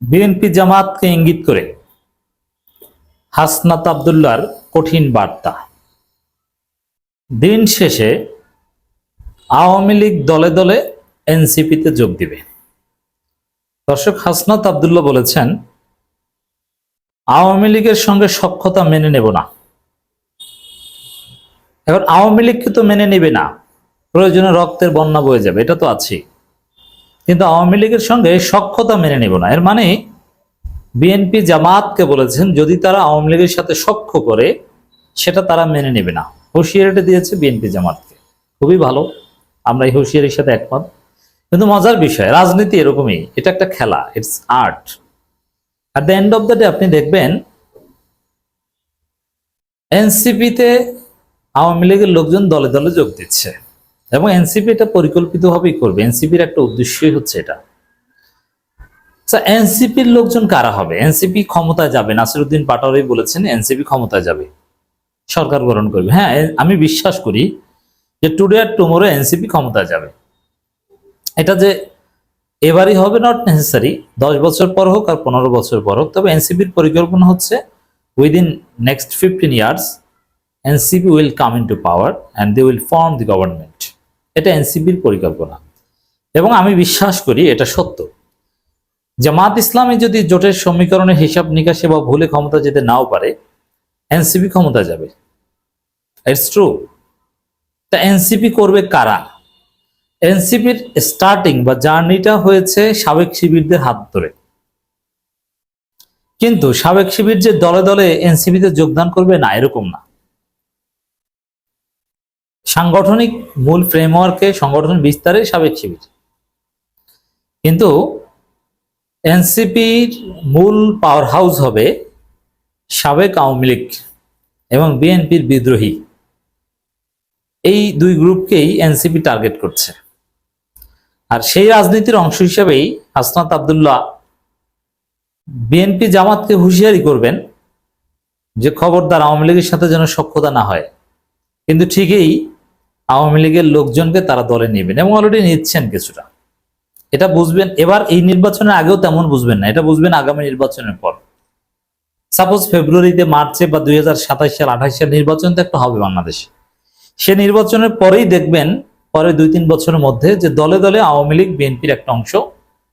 BNP জামাতকে ইঙ্গিত করে। হাসনাত আবদুল্লার কঠিন বার্তা। দিন শেষে আওয়ামী লীগ দলে দলে এনসিপিতে যোগ দিবে। দর্শক, হাসনাত আবদুল্লাহ বলেছেন, আওয়ামী লীগের সঙ্গে সক্ষতা মেনে নেব না। এবার আওয়ামী লীগকে তো মেনে নেবে না। প্রয়োজনে রক্তের বন্যা বয়ে যাবে, এটা তো আছে কিন্তু আওয়ামী লীগের সঙ্গে সক্ষতা মেনে নেব না। এর মানে বিএনপি জামাতকে বলেছেন, যদি তারা আওয়ামী লীগের সাথে সক্ষ করে, সেটা তারা মেনে নেবে না। হুঁশিয়ারিটা দিয়েছে বিএনপি জামাতকে। খুবই ভালো। আমরা এই হুঁশিয়ারির সাথে একমত। কিন্তু মজার বিষয়, রাজনীতি এরকমই। এটা একটা খেলা it's art at the end of the day আপনি দেখবেন, এনসিপিতে আওয়ামী লীগের লোকজন দলে দলে যোগ দিচ্ছে। এবং এনসিপি এটা পরিকল্পিতভাবেই করবে। এনসিপির একটা উদ্দেশ্যই হচ্ছে এটা। এনসিপির লোকজন কারা হবে? এনসিপি ক্ষমতায় যাবে। নাসিরুদ্দিন পাটোয়ারি বলেছেন, এনসিপি ক্ষমতায় যাবে। সরকার গ্রহণ করবে। হ্যাঁ আমি বিশ্বাস করি যে টুডে আর টুমোরো এনসিপি ক্ষমতায় যাবে। এটা যে এবারই হবে নট নেসেসারি দশ বছর পর হোক আর পনেরো বছর পর হোক, তবে এনসিপির পরিকল্পনা হচ্ছে within next fifteen years NCP will come in to power and they will form the government এটা এনসিপির পরিকল্পনা। এবং আমি বিশ্বাস করি এটা সত্য। জামাত ইসলামী যদি জোটের সমীকরণের হিসাব নিকাশে বা ভুলে ক্ষমতা যেতে নাও পারে, এনসিপি ক্ষমতা যাবে। ইটস ট্রু তা এনসিপি করবে কারা? এনসিপির স্টার্টিং বা জার্নিটা হয়েছে সাবেক শিবিরদের হাত ধরে। কিন্তু সাবেক শিবির যে দলে দলে এনসিপিতে যোগদান করবে না, এরকম না। সাংগঠনিক মূল ফ্রেমওয়ার্কে সংগঠন বিস্তারে সাবেক শিবির। কিন্তু এনসিপির মূল পাওয়ার হাউস হবে সাবেক আওয়ামী লীগ এবং বিএনপির বিদ্রোহী। এই দুই গ্রুপকেই এনসিপি টার্গেট করছে। আর সেই রাজনীতির অংশ হিসেবেই হাসনাত আবদুল্লাহ বিএনপি জামাতকে হুঁশিয়ারি করবেন যে খবরদার আওয়ামী লীগের সাথে যেন সক্ষতা না হয়। কিন্তু ঠিকই আওয়ামী লীগের লোকজনকে তারা দলে নেবেন এবং অলরেডি নিচ্ছেন কিছুটা। এটা বুঝবেন, এবার এই নির্বাচনের আগেও তেমন বুঝবেন না, এটা বুঝবেন আগামী নির্বাচনের পর। সাপোজ ফেব্রুয়ারিতে মার্চে বা দুই হাজার সাতাশ সাল আঠাশ সাল নির্বাচন তো একটা হবে বাংলাদেশে। সে নির্বাচনের পরেই দেখবেন, পরে দুই তিন বছরের মধ্যে যে দলে দলে আওয়ামী লীগ, বিএনপির একটা অংশ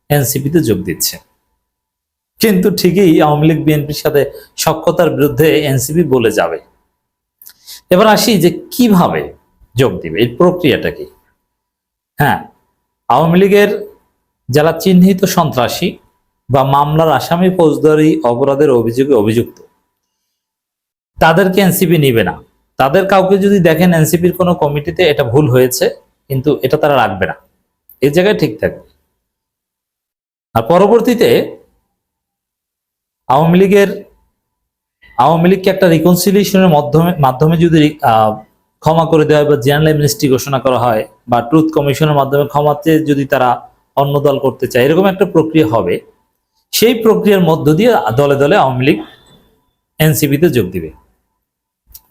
এনসিপিতে যোগ দিচ্ছে। কিন্তু ঠিকই আওয়ামী লীগ, বিএনপির সাথে সক্ষতার বিরুদ্ধে এনসিপি বলে যাবে। এবার আসি যে কীভাবে যোগ দিবে। এই প্রক্রিয়াটা কি? হ্যাঁ আওয়ামী লীগের যারা চিহ্নিত সন্ত্রাসী বা মামলার আসামি ফৌজদারি অপরাধের অভিযোগে অভিযুক্ত, তাদেরকে এনসিপি নিবে না। তাদের কাউকে যদি দেখেন এনসিপির কোনো কমিটিতে এটা ভুল হয়েছে, কিন্তু এটা তারা রাখবে না। এই জায়গায় ঠিক থাকবে। আর পরবর্তীতে আওয়ামী লীগের, আওয়ামী লীগকে একটা রিকনসিলিয়েশনের মাধ্যমে মাধ্যমে যদি ক্ষমা করে দেওয়া বা জেনারেল অ্যামনেস্টি ঘোষণা করা হয় বা ট্রুথ কমিশনের মাধ্যমে ক্ষমাতে যদি তারা অন্য দল করতে চায়, এরকম একটা প্রক্রিয়া হবে। সেই প্রক্রিয়ার মধ্য দিয়ে দলে দলে আওয়ামী লীগ এনসিপিতে যোগ দিবে।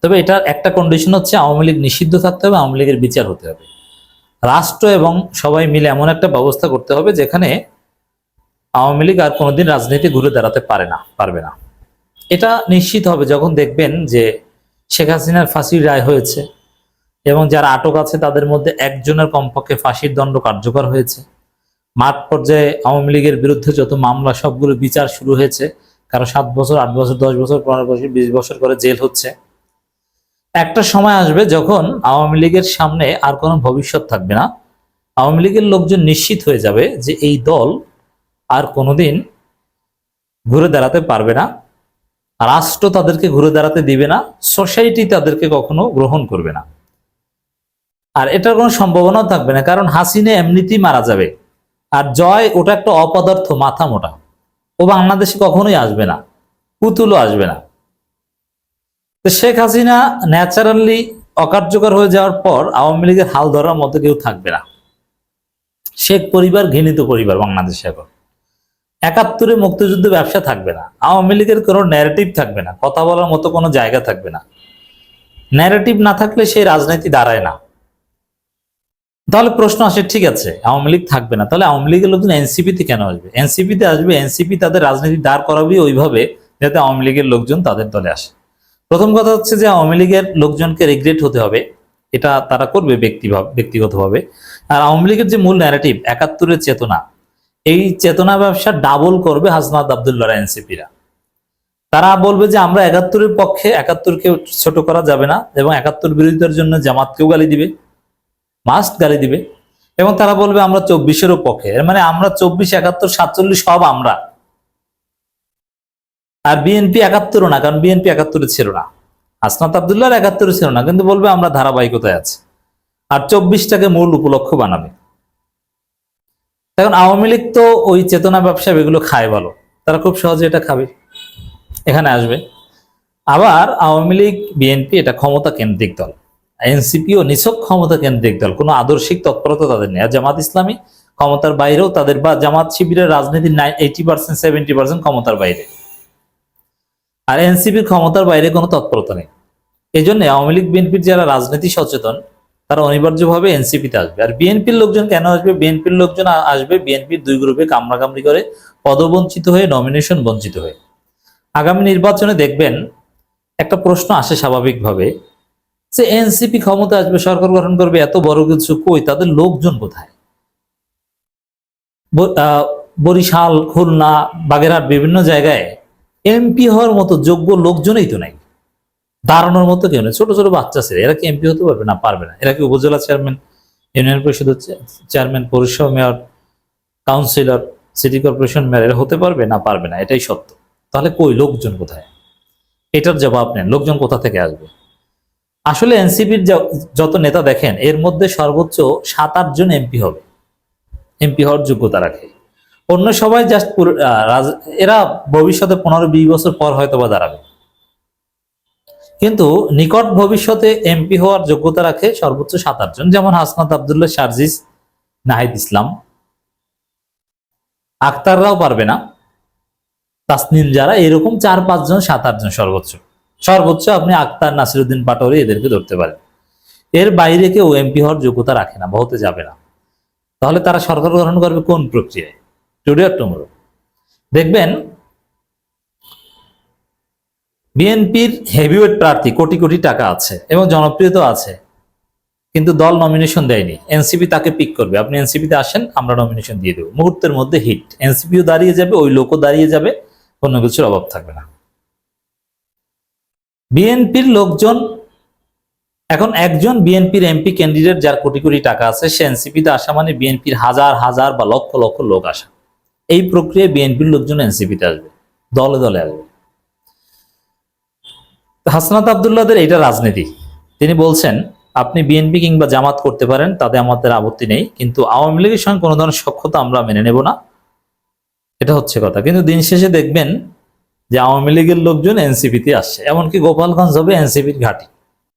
তবে এটার একটা কন্ডিশন হচ্ছে আওয়ামী লীগ নিষিদ্ধ থাকতে হবে, আওয়ামী লীগের বিচার হতে হবে। রাষ্ট্র এবং সবাই মিলে এমন একটা ব্যবস্থা করতে হবে যেখানে আওয়ামী লীগ আর কোনোদিন রাজনীতি ঘুরে দাঁড়াতে পারে না, পারবে না। এটা নিশ্চিত হবে যখন দেখবেন যে শেখ হাসিনার ফাঁসির রায় হয়েছে। এবং যারা আটক আছে, তাদের মধ্যে একজনের কমপক্ষে ফাঁসির দণ্ড কার্যকর হয়েছে। মাঠ পর্যায়ে আওয়ামী লীগের বিরুদ্ধে যত মামলা, সবগুলো বিচার শুরু হয়েছে। কারও সাত বছর, আট বছর, দশ বছর, পনেরো বছর, বিশ বছর করে জেল হচ্ছে। একটা সময় আসবে যখন আওয়ামী লীগের সামনে আর কোনো ভবিষ্যৎ থাকবে না। আওয়ামী লীগের লোকজন নিশ্চিত হয়ে যাবে যে এই দল আর কোনোদিন ঘুরে দাঁড়াতে পারবে না। রাষ্ট্র তাদেরকে ঘুরে দাঁড়াতে দিবে না। সোসাইটি তাদেরকে কখনো গ্রহণ করবে না। আর এটার কোনো সম্ভাবনাও থাকবে না, কারণ হাসিনে এমনিতেই মারা যাবে। আর জয় ওটা একটা অপদার্থ, মাথা মোটা। ও বাংলাদেশে কখনোই আসবে না, পুতুলও আসবে না। তো শেখ হাসিনা ন্যাচারালি অকার্যকর হয়ে যাওয়ার পর আওয়ামী লীগের হাল ধরার মতো কেউ থাকবে না। শেখ পরিবার, ঘৃণিত পরিবার বাংলাদেশে এখন। একাত্তরে মুক্তিযুদ্ধ ব্যবসা থাকবে না, আওয়ামী লীগের কোনো ন্যারেটিভ থাকবে না, কথা বলার মতো কোনো জায়গা থাকবে না। ন্যারেটিভ না থাকলে সেই রাজনীতি দাঁড়ায় না। তাহলে প্রশ্ন আসে, ঠিক আছে, আওয়ামী লীগ থাকবে না। তাহলে আওয়ামী লীগের লোকজন এনসিপিতে কেন আসবে? এনসিপিতে আসবে এনসিপি তাদের রাজনীতি দাঁড় করাবে ওইভাবে যাতে আওয়ামী লীগের লোকজন তাদের দলে আসে। প্রথম কথা হচ্ছে যে আওয়ামী লীগের লোকজনকে রিগ্রেট হতে হবে, এটা তারা করবে ব্যক্তিভাবে ব্যক্তিগতভাবে। আর আওয়ামী লীগের যে মূল ন্যারেটিভ একাত্তরের চেতনা, এই চেতনা ব্যবসা ডাবল করবে হাসনাত আবদুল্লাহ এনসিপিরা তারা বলবে যে আমরা একাত্তরের পক্ষে একাত্তরকে ছোট করা যাবে না এবং একাত্তর বিরোধিতার জন্য জামাতকেও গালি দিবে। মাস্ট গালি দিবে। এবং তারা বলবে, আমরা চব্বিশেরও পক্ষে। মানে আমরা চব্বিশ, একাত্তর, সাতচল্লিশ সব আমরা। আর বিএনপি একাত্তরও না, কারণ বিএনপি একাত্তরে ছিল না। আসনাত আবদুল্লাহ একাত্তরে ছিল না, কিন্তু বলবে আমরা ধারাবাহিকতায় আছি। আর চব্বিশটাকে মূল উপলক্ষ বানাবে। এখন আওয়ামী লীগ তো ওই চেতনা ব্যবসা এগুলো খায় ভালো। তারা খুব সহজে এটা খাবে। এখানে আসবে। আবার আওয়ামী লীগ, বিএনপি, এটা ক্ষমতা কেন্দ্রিক দল। এনসিপিও নিছক ক্ষমতা কেন্দ্রিক দল। কোনো আদর্শিক তৎপরতা তাদের নেই। আর জামাত ইসলামী ক্ষমতার বাইরেও তাদের বা জামাত শিবিরের রাজনীতির এইটি পার্সেন্ট সেভেন্টি পার্সেন্ট ক্ষমতার বাইরে। আর এনসিপির ক্ষমতার বাইরে কোনো তৎপরতা নেই। এই জন্য আওয়ামী লীগ, বিএনপির যারা রাজনীতি সচেতন, তারা অনিবার্যভাবে এনসিপিতে আসবে। আর বিএনপির লোকজন কেন আসবে? বিএনপির লোকজন আসবে বিএনপির দুই গ্রুপে কামড়াকামড়ি করে পদবঞ্চিত হয়ে নমিনেশন বঞ্চিত হয়ে। আগামী নির্বাচনে দেখবেন একটা প্রশ্ন আসে স্বাভাবিকভাবে যে এনসিপি ক্ষমতা আসবে, সরকার গঠন করবে, এত বড় কিছু কই? তাদের লোকজন কোথায়? বরিশাল, খুলনা, বাগেরহাট বিভিন্ন জায়গায় এমপি হওয়ার মতো যোগ্য লোকজনই তো নাই। দাঁড়ানোর মতো কেউ নেই। ছোট ছোট বাচ্চা ছেলে, এরা কি এমপি হতে পারবে? না পারবে না। এরা কি উপজেলা চেয়ারম্যান, ইউনিয়ন পরিষদের চে- চেয়ারম্যান, পৌরসভা mayor, councillor, city corporation mayor, এরা হতে পারবে? না পারবে না। এটাই সত্য। তাহলে কই? লোকজন কোথায়? এটার জবাব নেন। লোকজন কোথা থেকে আসবে? আসলে এনসিপির যত নেতা দেখেন, এর মধ্যে সর্বোচ্চ সাত আট জন এমপি হবে। এমপি হওয়ার যোগ্যতা রাখে। অন্য সবাই জাস্ট এরা ভবিষ্যতে পনেরো বিশ বছর পর হয়তো বা দাঁড়াবে। কিন্তু নিকট ভবিষ্যতে এমপি হওয়ার যোগ্যতা রাখে সর্বোচ্চ সাত আট জন, যেমন হাসনাত আবদুল্লাহ, শারজিস, নাহিদ ইসলাম। আক্তাররাও পারবে না। তাসনিম যারা, এরকম চার পাঁচজন সাত আটজন সর্বোচ্চ। সর্বোচ্চ আপনি আক্তার নাসিরুদ্দিন পাটোয়ারি এদেরকে ধরতে পারেন। এর বাইরে কেউ এমপি হওয়ার যোগ্যতা রাখে না, বহুতে যাবে না। তাহলে তারা সরকার গঠন করবে কোন প্রক্রিয়ায়? টুডে আর দেখবেন, বিএনপির হেভিওয়েট প্রার্থী কোটি কোটি টাকা আছে এবং জনপ্রিয়তা আছে, কিন্তু দল নমিনেশন দেয়নি। এনসিপি তাকে পিক করবে। আপনি এনসিপিতে আসেন, আমরা নমিনেশন দিয়ে দেবো। মুহূর্তের মধ্যে হিট এনসিপিও দাঁড়িয়ে যাবে, ওই লোকও দাঁড়িয়ে যাবে কোনো কিছুর অভাব থাকবে না। বিএনপির লোকজন, এখন একজন বিএনপির এমপি ক্যান্ডিডেট যার কোটি কোটি টাকা আছে, সে এনসিপিতে আসা মানে বিএনপির হাজার হাজার বা লক্ষ লক্ষ লোক আসা। এই প্রক্রিয়ায় বিএনপির লোকজন এনসিপিতে আসবে, দলে দলে আসবে। হাসনাত আবদুল্লাদের এটা রাজনীতি। তিনি বলছেন, আপনি বিএনপি কিংবা জামাত করতে পারেন, তাতে আমাদের আপত্তি নেই, কিন্তু আওয়ামী লীগের সঙ্গে কোনো ধরনের সক্ষতা আমরা মেনে নেব না। এটা হচ্ছে কথা। কিন্তু দিন শেষে দেখবেন যে আওয়ামী লীগের লোকজন এনসিপিতে আসছে। এমনকি গোপালগঞ্জ হবে এনসিপির ঘাঁটি।